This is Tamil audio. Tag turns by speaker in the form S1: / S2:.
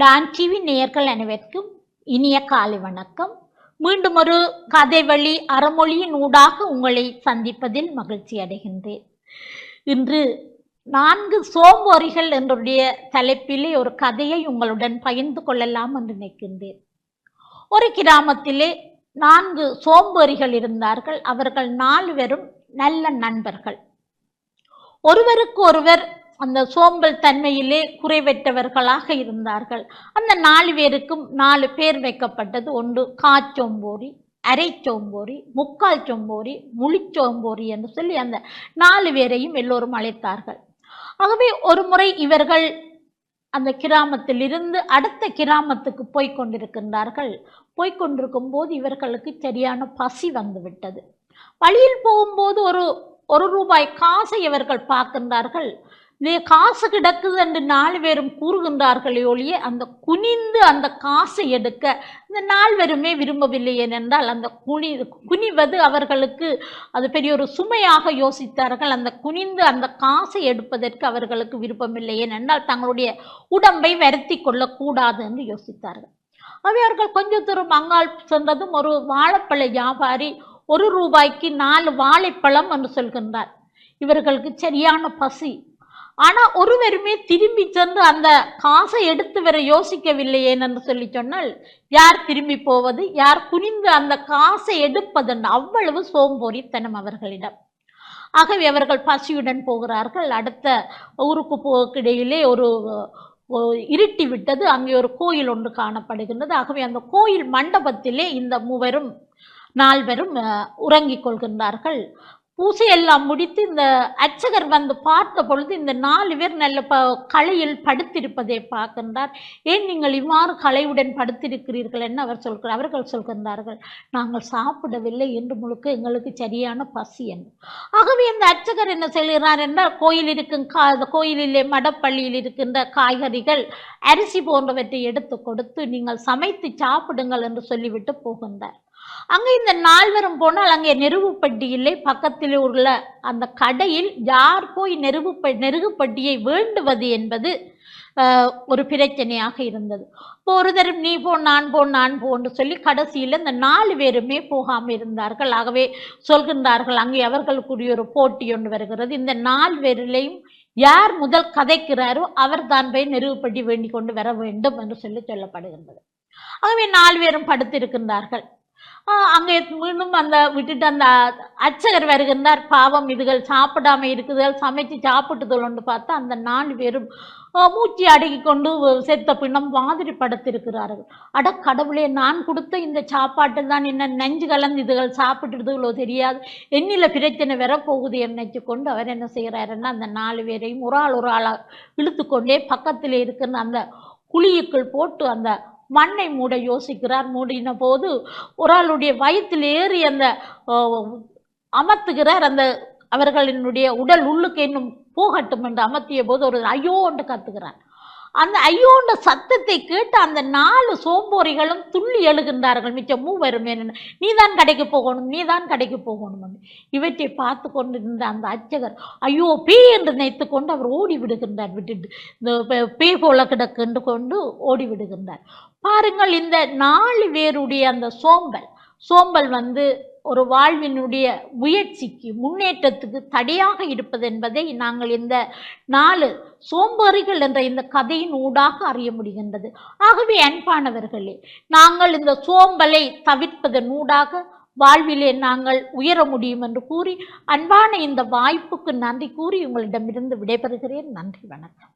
S1: டான் டிவி நேயர்கள் அனைவருக்கும் இனிய காலை வணக்கம். மீண்டும் ஒரு கதை வழி அறமொழியின் ஊடாக உங்களை சந்திப்பதில் மகிழ்ச்சி அடைகின்றேன். இன்று நான்கு சோம்பொறிகள் என்றுடைய தலைப்பிலே ஒரு கதையை உங்களுடன் பகிர்ந்து கொள்ளலாம் என்று நினைக்கின்றேன். ஒரு கிராமத்திலே நான்கு சோம்பேறிகள் இருந்தார்கள். அவர்கள் நாலு பேரும் நல்ல நண்பர்கள். ஒருவருக்கு ஒருவர் அந்த சோம்பல் தன்மையிலே குறைவற்றவர்களாக இருந்தார்கள். அந்த நாலு பேருக்கும் நாலு பேர் வைக்கப்பட்டது ஒன்று காச்சோம்போரி அரை சோம்போரி முக்கால் சோம்போரி முழிச்சோம்போரி என்று சொல்லி அந்த நாலு பேரையும் எல்லோரும் அழைத்தார்கள். ஆகவே ஒரு முறை இவர்கள் அந்த கிராமத்திலிருந்து அடுத்த கிராமத்துக்கு போய் கொண்டிருக்கின்றார்கள். போய்கொண்டிருக்கும் போது இவர்களுக்கு சரியான பசி வந்துவிட்டது வழியில் போகும்போது ஒரு ஒரு ரூபாய் காசை இவர்கள் பார்க்கின்றார்கள். இது காசு கிடக்குது என்று நாலு பேரும் கூறுகின்றார்களே ஒழிய அந்த குனிந்து அந்த காசை எடுக்க இந்த நால்வருமே விரும்பவில்லை ஏனென்றால் அந்த குனி குனிவது அவர்களுக்கு அது பெரிய ஒரு சுமையாக யோசித்தார்கள். அந்த குனிந்து அந்த காசை எடுப்பதற்கு அவர்களுக்கு விருப்பமில்லை. ஏனென்றால் தங்களுடைய உடம்பை வருத்தி கொள்ளக்கூடாது என்று யோசித்தார்கள். அவை அவர்கள் கொஞ்ச தூரம் அங்கால் சென்றதும் ஒரு வாழைப்பழ வியாபாரி ஒரு ரூபாய்க்கு நாலு வாழைப்பழம் என்று சொல்கின்றார். இவர்களுக்கு சரியான பசி ஆனால் ஒருவருமே திரும்பி சென்று அந்த காசை எடுத்து வர யோசிக்கவில்லையே என்று சொல்லி சொன்னால் யார் திரும்பி போவது? யார் குனிந்து அந்த காசை எடுப்பதென்று அவ்வளவு சோம்போறித்தனம் அவர்களிடம். ஆகவே அவர்கள் பசியுடன் போகிறார்கள். அடுத்த ஊருக்கு போக்கிடையிலே ஒரு இருட்டி விட்டது. அங்கே ஒரு கோயில் ஒன்று காணப்படுகின்றது. ஆகவே அந்த கோயில் மண்டபத்திலே இந்த மூவரும் நால்வரும் உறங்கிக் கொள்கின்றார்கள். பூசையெல்லாம் முடித்து இந்த அர்ச்சகர் வந்து பார்த்த பொழுது இந்த நாலு பேர் நல்ல ப கலையில் படுத்திருப்பதை பார்க்கின்றார். ஏன் நீங்கள் இவ்வாறு கலையுடன் படுத்திருக்கிறீர்கள் என்று அவர் சொல்கிறார். அவர்கள் சொல்கின்றார்கள் நாங்கள் சாப்பிடவில்லை என்று முழுக்க எங்களுக்கு சரியான பசி என்று. ஆகவே இந்த அர்ச்சகர் என்ன சொல்கிறார் என்றால் கோயில் இருக்கும் கா கோயிலிலே மடப்பள்ளியில் இருக்கின்ற காய்கறிகள் அரிசி போன்றவற்றை எடுத்து கொடுத்து நீங்கள் சமைத்து சாப்பிடுங்கள் என்று சொல்லிவிட்டு போகின்றார். அங்கே இந்த நால்வரும் போனால் அங்கே நெருவுப்பட்டியிலே பக்கத்தில் உள்ள அந்த கடையில் யார் போய் நெருவுப்ப நெருகுப்பட்டியை வேண்டுவது என்பது ஒரு பிரச்சனையாக இருந்தது. இப்போ ஒரு தரம் நீ போ நான் போ நான் போன்னு சொல்லி கடைசியில் இந்த நாலு பேருமே போகாமல் இருந்தார்கள். ஆகவே சொல்கின்றார்கள் அங்கே அவர்களுக்குரிய ஒரு போட்டி ஒன்று வருகிறது. இந்த நாலு பேரிலையும் யார் முதல் கதைக்கிறாரோ அவர் தான் போய் நெருவுப்பட்டி வேண்டிக் கொண்டு வர வேண்டும் என்று சொல்லி சொல்லப்படுகின்றது. ஆகவே நாலு பேரும் படுத்திருக்கின்றார்கள். அங்கே மீண்டும் அந்த விட்டுட்டு அந்த அர்ச்சகர் வருகின்றார். பாவம் இதுகள் சாப்பிடாம இருக்குதுகள் சமைச்சு சாப்பிட்டுதோன்னு பார்த்தா அந்த நாலு பேரும் மூச்சு அடக்கி கொண்டு செத்த பின்னம் மாதிரி படுத்திருக்கிறார்கள். அட கடவுளே நான் கொடுத்த இந்த சாப்பாட்டில் தான் என்ன நெஞ்சு கலந்து இதுகள் சாப்பிட்டுடுதுகளோ தெரியாது. என்னில் பிரச்சனை வரப்போகுது நினைச்சு கொண்டு அவர் என்ன செய்கிறாருன்னா அந்த நாலு பேரையும் ஒரு ஆள் ஒரு ஆளாக இழுத்து கொண்டே பக்கத்தில் இருக்கிற அந்த குழியுக்குள் போட்டு அந்த மண்ணை மூட யோசிக்கிறார். மூடின போது ஒரு ஆளுடைய வயிற்றில் ஏறி அந்த அமர்த்துகிறார். அந்த அவர்களினுடைய உடல் உள்ளுக்கு இன்னும் போகட்டும் என்று அமர்த்திய போது ஒரு ஐயோ என்று கத்துகிறார். அந்த ஐயோன்ற சத்தத்தை கேட்டு அந்த நாலு சோம்போரிகளும் துள்ளி எழுகின்றார்கள். மிச்சம் மூவரும் என்ன நீ தான் கடைக்கு போகணும் நீ தான் கடைக்கு போகணும் இவற்றை பார்த்து கொண்டிருந்த அந்த அர்ச்சகர் ஐயோ பே என்று நினைத்து கொண்டு அவர் ஓடி விடுகின்றார் விட்டுட்டு. இந்த பே போல கிடக்குன்னு கொண்டு ஓடி விடுகின்றார். பாருங்கள் இந்த நாலு பேருடைய அந்த சோம்பல் சோம்பல் வந்து ஒரு வாழ்வினுடைய முயற்சிக்கு முன்னேற்றத்துக்கு தடையாக இருப்பது என்பதை நாங்கள் இந்த நாலு சோம்பேறிகள் என்ற இந்த கதையின் ஊடாக அறிய முடிகின்றது. ஆகவே அன்பானவர்களே நாங்கள் இந்த சோம்பலை தவிர்ப்பதன் ஊடாக வாழ்விலே நாங்கள் உயர முடியும் என்று கூறி அன்பான இந்த வாய்ப்புக்கு நன்றி கூறி உங்களிடமிருந்து விடைபெறுகிறேன். நன்றி வணக்கம்.